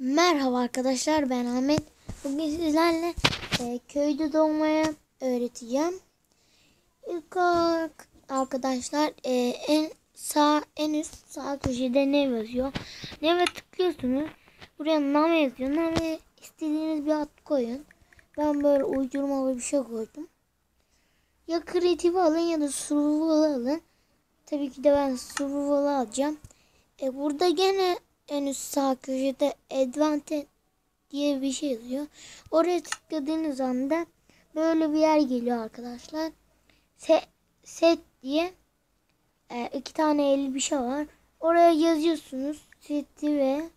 Merhaba arkadaşlar ben Ahmet. Bugün sizlerle e, köyde doğmaya öğreteceğim. İlk olarak arkadaşlar e, en sağ en üst sağ köşede ne yazıyor? Neve tıklıyorsunuz. Buraya name yazıyor. Name istediğiniz bir ad koyun. Ben böyle uydurmalı bir şey koydum. Ya kreatifi alın ya da survival alın. Tabii ki de ben survival alacağım. E, burada gene en üst sağ köşede Advantage diye bir şey yazıyor. Oraya tıkladığınız anda böyle bir yer geliyor arkadaşlar. Set, set diye e, iki tane el bir şey var. Oraya yazıyorsunuz. Seti ve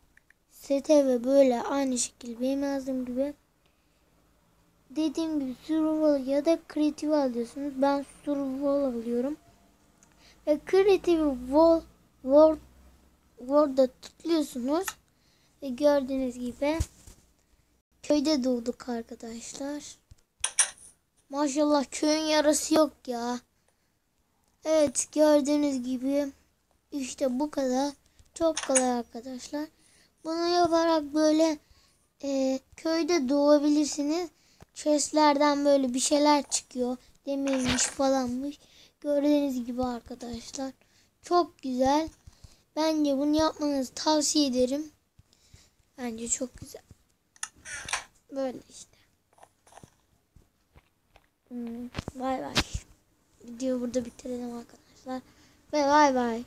sete ve böyle aynı şekilde benim yazdığım gibi dediğim gibi survival ya da creative alıyorsunuz. Ben survival alıyorum. Ve creative world Word'a tıklıyorsunuz. Ve gördüğünüz gibi köyde doğduk arkadaşlar. Maşallah köyün yarası yok ya. Evet gördüğünüz gibi işte bu kadar. Çok kolay arkadaşlar. Bunu yaparak böyle e, köyde doğabilirsiniz. Chestlerden böyle bir şeyler çıkıyor. Demirmiş falanmış. Gördüğünüz gibi arkadaşlar. Çok güzel. Bence bunu yapmanızı tavsiye ederim. Bence çok güzel. Böyle işte. Hmm, Bay bay. Videoyu burada bitirelim arkadaşlar. Ve bay bay.